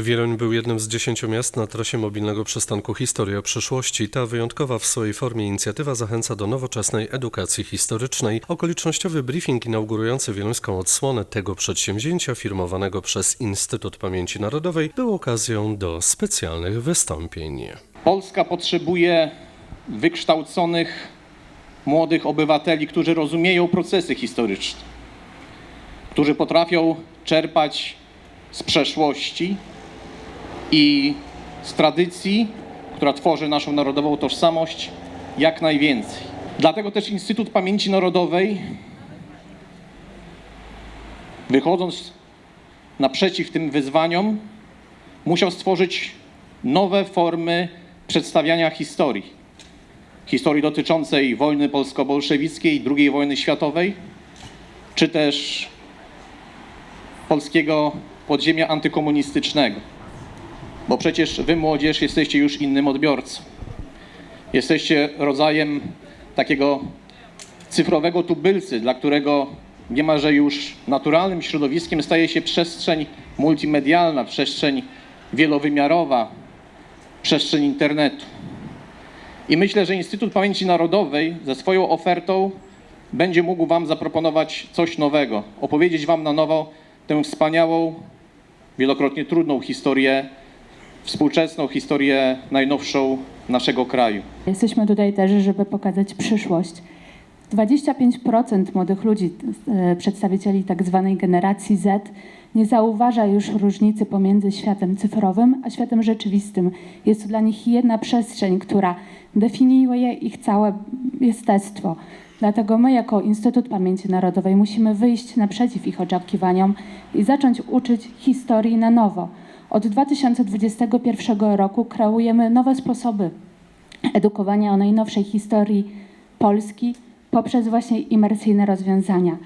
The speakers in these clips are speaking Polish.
Wieluń był jednym z dziesięciu miast na trasie mobilnego przystanku Historia przyszłości. Ta wyjątkowa w swojej formie inicjatywa zachęca do nowoczesnej edukacji historycznej. Okolicznościowy briefing inaugurujący wieluńską odsłonę tego przedsięwzięcia firmowanego przez Instytut Pamięci Narodowej był okazją do specjalnych wystąpień. Polska potrzebuje wykształconych młodych obywateli, którzy rozumieją procesy historyczne, którzy potrafią czerpać z przeszłości i z tradycji, która tworzy naszą narodową tożsamość, jak najwięcej. Dlatego też Instytut Pamięci Narodowej, wychodząc naprzeciw tym wyzwaniom, musiał stworzyć nowe formy przedstawiania historii. Historii dotyczącej wojny polsko-bolszewickiej, II wojny światowej, czy też polskiego podziemia antykomunistycznego. Bo przecież wy, młodzież, jesteście już innym odbiorcą. Jesteście rodzajem takiego cyfrowego tubylcy, dla którego niemalże już naturalnym środowiskiem staje się przestrzeń multimedialna, przestrzeń wielowymiarowa, przestrzeń internetu. I myślę, że Instytut Pamięci Narodowej ze swoją ofertą będzie mógł Wam zaproponować coś nowego, opowiedzieć Wam na nowo tę wspaniałą, wielokrotnie trudną historię, współczesną historię najnowszą naszego kraju. Jesteśmy tutaj też, żeby pokazać przyszłość. 25% młodych ludzi, e, przedstawicieli tak zwanej generacji Z, nie zauważa już różnicy pomiędzy światem cyfrowym a światem rzeczywistym. Jest to dla nich jedna przestrzeń, która definiuje ich całe jestestwo. Dlatego my, jako Instytut Pamięci Narodowej, musimy wyjść naprzeciw ich oczekiwaniom i zacząć uczyć historii na nowo. Od 2021 roku kreujemy nowe sposoby edukowania o najnowszej historii Polski poprzez właśnie imersyjne rozwiązania.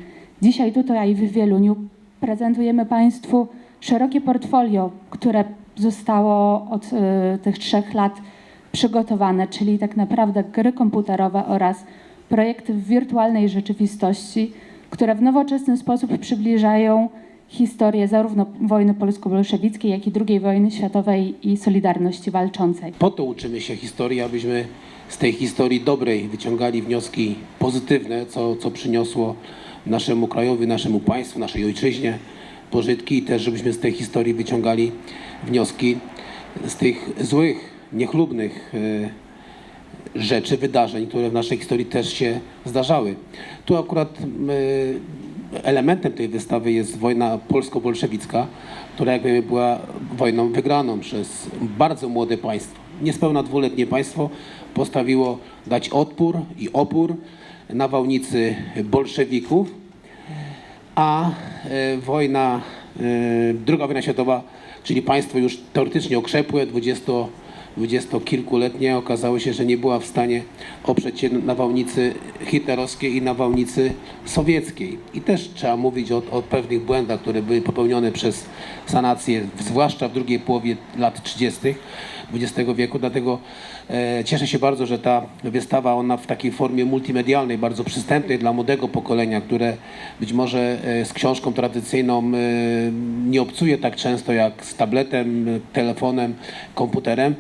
Dzisiaj tutaj w Wieluniu prezentujemy Państwu szerokie portfolio, które zostało od y, tych trzech lat przygotowane, czyli tak naprawdę gry komputerowe oraz projekty w wirtualnej rzeczywistości, które w nowoczesny sposób przybliżają historię zarówno wojny polsko-bolszewickiej, jak i II wojny światowej i Solidarności Walczącej. Po to uczymy się historii, abyśmy z tej historii dobrej wyciągali wnioski pozytywne, co, co przyniosło naszemu krajowi, naszemu państwu, naszej ojczyźnie pożytki i też, żebyśmy z tej historii wyciągali wnioski z tych złych, niechlubnych e, rzeczy, wydarzeń, które w naszej historii też się zdarzały. Tu akurat e, elementem tej wystawy jest wojna polsko-bolszewicka, która jak wiemy była wojną wygraną przez bardzo młode państwo. Niespełna dwuletnie państwo postawiło dać odpór i opór nawałnicy bolszewików, a e, wojna, e, druga wojna światowa, czyli państwo już teoretycznie okrzepłe, 20 dwudziestokilkuletnie, okazało się, że nie była w stanie oprzeć się nawałnicy hitlerowskiej i nawałnicy sowieckiej. I też trzeba mówić o, o pewnych błędach, które były popełnione przez sanację, zwłaszcza w drugiej połowie lat 30. XX wieku, dlatego e, cieszę się bardzo, że ta wystawa, ona w takiej formie multimedialnej, bardzo przystępnej dla młodego pokolenia, które być może e, z książką tradycyjną e, nie obcuje tak często jak z tabletem, telefonem, komputerem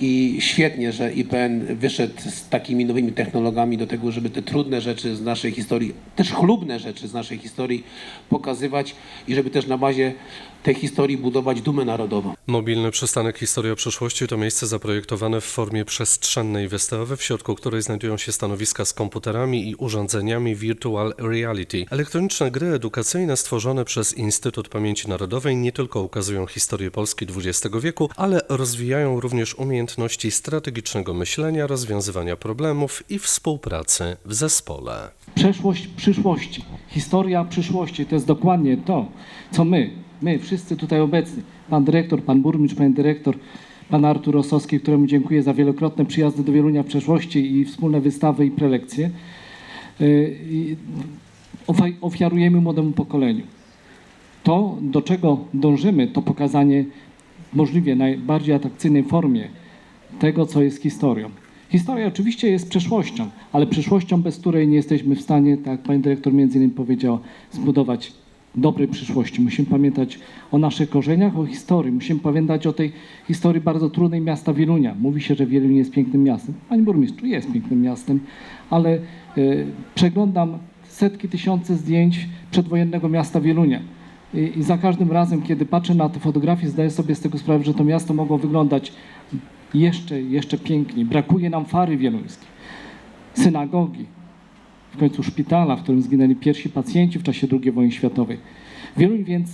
i świetnie, że IPN wyszedł z takimi nowymi technologiami do tego, żeby te trudne rzeczy z naszej historii, też chlubne rzeczy z naszej historii pokazywać i żeby też na bazie tej historii budować dumę narodową. Mobilny przystanek Historia przyszłości to miejsce zaprojektowane w formie przestrzennej wystawy, w środku której znajdują się stanowiska z komputerami i urządzeniami Virtual Reality. Elektroniczne gry edukacyjne stworzone przez Instytut Pamięci Narodowej nie tylko ukazują historię Polski XX wieku, ale rozwijają również umiejętności strategicznego myślenia, rozwiązywania problemów i współpracy w zespole. przeszłość przyszłości. Historia przyszłości to jest dokładnie to, co my, my wszyscy tutaj obecni, pan dyrektor, pan burmistrz, pan dyrektor, pan Artur Rosowski, któremu dziękuję za wielokrotne przyjazdy do Wielunia w przeszłości i wspólne wystawy i prelekcje, ofa- ofiarujemy młodemu pokoleniu. To, do czego dążymy, to pokazanie w możliwie najbardziej atrakcyjnej formie tego, co jest historią. Historia oczywiście jest przeszłością, ale przeszłością, bez której nie jesteśmy w stanie, tak jak pani dyrektor między innymi powiedziała, zbudować dobrej przyszłości. Musimy pamiętać o naszych korzeniach, o historii. Musimy pamiętać o tej historii bardzo trudnej miasta Wielunia. Mówi się, że Wieluń jest pięknym miastem. Panie burmistrzu, jest pięknym miastem, ale e, przeglądam setki, tysiące zdjęć przedwojennego miasta Wielunia. I, I za każdym razem, kiedy patrzę na te fotografie, zdaję sobie z tego sprawę, że to miasto mogło wyglądać jeszcze, jeszcze piękniej. Brakuje nam fary wieluńskiej, synagogi, w końcu szpitala, w którym zginęli pierwsi pacjenci w czasie II wojny światowej. Wieluń więc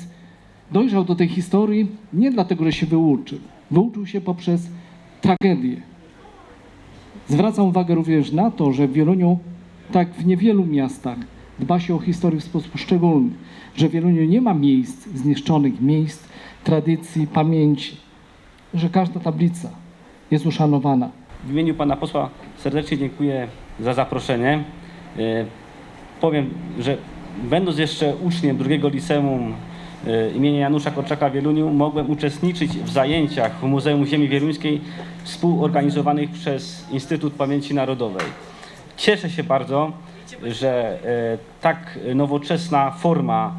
dojrzał do tej historii nie dlatego, że się wyuczył. Wyuczył się poprzez tragedię. Zwracam uwagę również na to, że w Wieluniu, tak w niewielu miastach, dba się o historię w sposób szczególny, że w Wieluniu nie ma miejsc zniszczonych, miejsc tradycji, pamięci, że każda tablica jest uszanowana. W imieniu pana posła serdecznie dziękuję za zaproszenie. E, Powiem, że będąc jeszcze uczniem drugiego liceum e, imienia Janusza Korczaka w Wieluniu, mogłem uczestniczyć w zajęciach w Muzeum Ziemi Wieluńskiej współorganizowanych przez Instytut Pamięci Narodowej. Cieszę się bardzo, że e, tak nowoczesna forma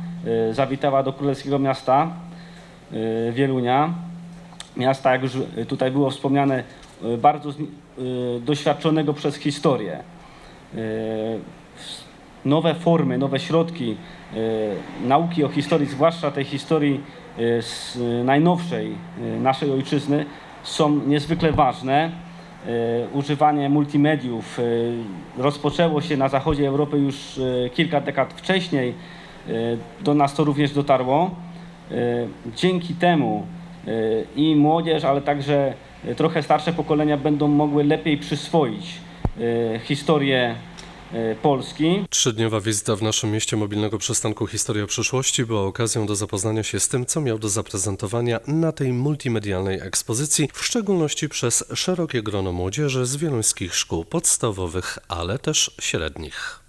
zawitała do Królewskiego Miasta Wielunia miasta, jak już tutaj było wspomniane, bardzo doświadczonego przez historię. E, Nowe formy, nowe środki e, nauki o historii, zwłaszcza tej historii e, z najnowszej naszej ojczyzny, są niezwykle ważne. Używanie multimediów rozpoczęło się na zachodzie Europy już kilka dekad wcześniej. Do nas to również dotarło. Dzięki temu i młodzież, ale także trochę starsze pokolenia będą mogły lepiej przyswoić historię e, Polski. Trzydniowa wizyta w naszym mieście mobilnego przystanku Historia Przyszłości była okazją do zapoznania się z tym, co miał do zaprezentowania na tej multimedialnej ekspozycji, w szczególności przez szerokie grono młodzieży z wieluńskich szkół podstawowych, ale też średnich.